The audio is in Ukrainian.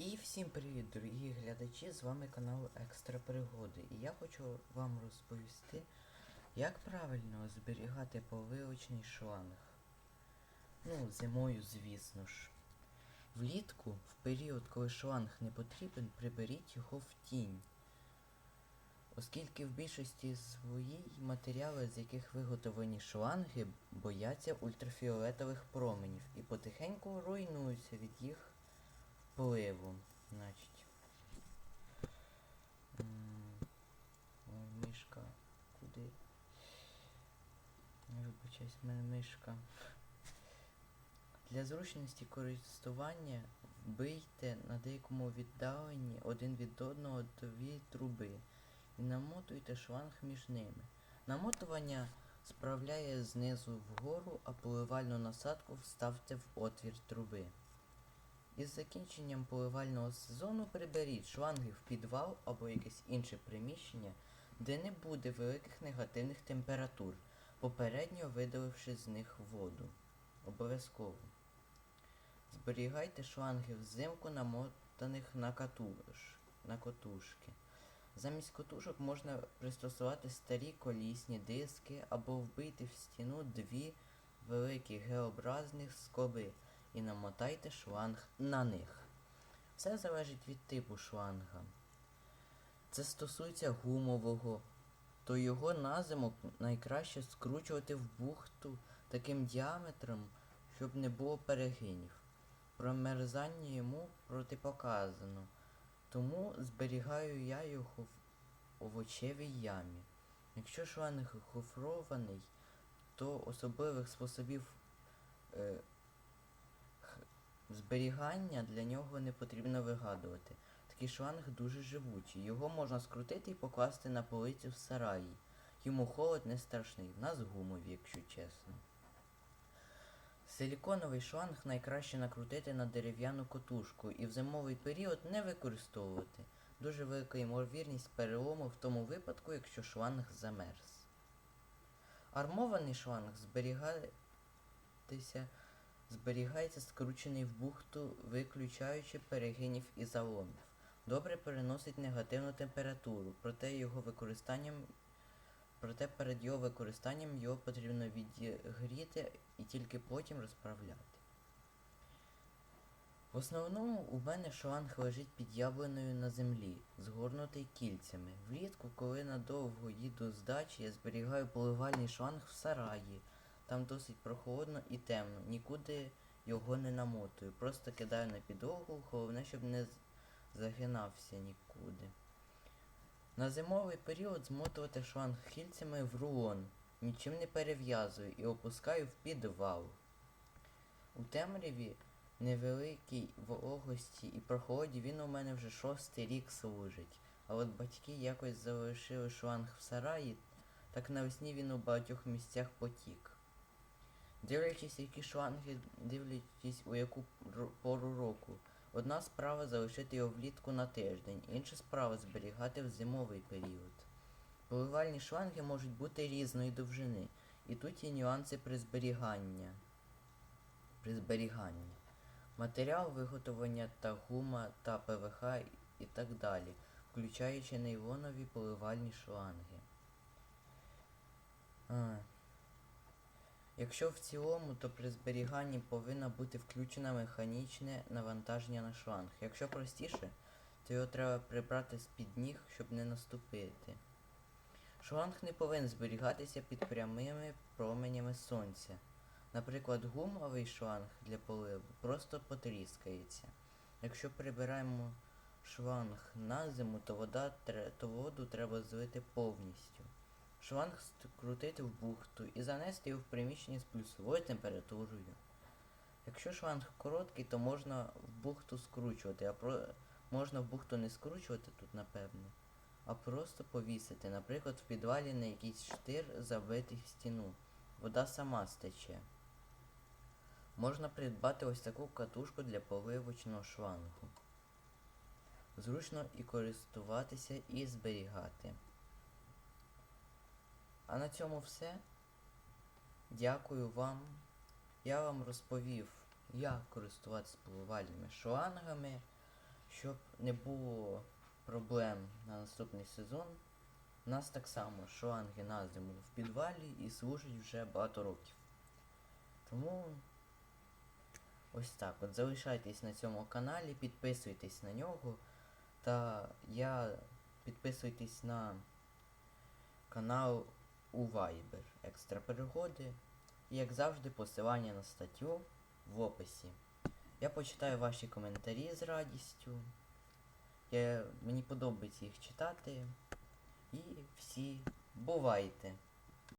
І всім привіт, дорогі глядачі! З вами канал Екстра Пригоди. І я хочу вам розповісти, як правильно зберігати поливочний шланг. Ну, зимою, звісно ж. Влітку, в період, коли шланг не потрібен, приберіть його в тінь. Оскільки в більшості своїй матеріали, з яких виготовлені шланги, бояться ультрафіолетових променів і потихеньку руйнуються від їх впливу. Значить. Мишка. Куди? Вибачаюсь, в мене мишка. Для зручності користування вбийте на деякому віддаленні один від одного дві труби і намотуйте шланг між ними. Намотування справляє знизу вгору, а поливальну насадку вставте в отвір труби. Із закінченням поливального сезону приберіть шланги в підвал або якесь інше приміщення, де не буде великих негативних температур, попередньо видаливши з них воду. Обов'язково. Зберігайте шланги взимку намотаних на, катуш, на котушки. Замість котушок можна пристосувати старі колісні диски або вбити в стіну дві великі геобразних скоби і намотайте шланг на них. Все залежить від типу шланга. Це стосується гумового, то його на зиму найкраще скручувати в бухту таким діаметром, щоб не було перегинів. Промерзання йому протипоказано, тому зберігаю я його в овочевій ямі. Якщо шланг гофрований, то особливих способів е, зберігання для нього не потрібно вигадувати. Такий шланг дуже живучий. Його можна скрутити і покласти на полицю в сараї. Йому холод не страшний. В нас гумові, якщо чесно. Силіконовий шланг найкраще накрутити на дерев'яну котушку і в зимовий період не використовувати. Дуже велика ймовірність перелому в тому випадку, якщо шланг замерз. Армований шланг зберігатися, зберігається скручений в бухту, виключаючи перегинів і заломів. Добре переносить негативну температуру, проте його використанням Проте перед його використанням його потрібно відігріти і тільки потім розправляти. В основному у мене шланг лежить під яблуною на землі, згорнутий кільцями. Влітку, коли надовго їду з дачі, я зберігаю поливальний шланг в сараї. Там досить прохолодно і темно, нікуди його не намотую. Просто кидаю на підлогу, головне, щоб не загинався нікуди. На зимовий період змотувати шланг хільцями в рулон, нічим не перев'язую і опускаю в підвал. У темряві невеликій вологості і прохолоді він у мене вже шостий рік служить. А от батьки якось залишили шланг в сараї, так навесні він у багатьох місцях потік. Дивлячись, які шланги, дивлячись у яку пору року. Одна справа залишити його влітку на тиждень, інша справа зберігати в зимовий період. Поливальні шланги можуть бути різної довжини, і тут є нюанси при зберіганні. При зберіганні. Матеріал виготовлення та гума та ПВХ і так далі, включаючи нейлонові поливальні шланги. А. Якщо в цілому, то при зберіганні повинно бути включено механічне навантаження на шланг. Якщо простіше, то його треба прибрати з-під ніг, щоб не наступити. Шланг не повинен зберігатися під прямими променями сонця. Наприклад, гумовий шланг для поливу просто потріскається. Якщо прибираємо шланг на зиму, то, вода, то воду треба злити повністю. Шланг скрутити в бухту і занести його в приміщення з плюсовою температурою. Якщо шланг короткий, то можна в бухту скручувати, а про... можна в бухту не скручувати тут, напевне, а просто повісити, наприклад, в підвалі на якийсь штир забитий в стіну. Вода сама стече. Можна придбати ось таку катушку для поливочного шлангу. Зручно і користуватися, і зберігати. А на цьому все. Дякую вам. Я вам розповів, як користуватися поливальними шлангами, щоб не було проблем на наступний сезон. У нас так само шланги на зиму в підвалі і служать вже багато років. Тому ось так. От залишайтесь на цьому каналі, підписуйтесь на нього. Та я підписуйтесь на канал у Viber Екстра перегоди. І як завжди, посилання на статтю в описі. Я почитаю ваші коментарі з радістю. Я, мені подобається їх читати. І всі бувайте!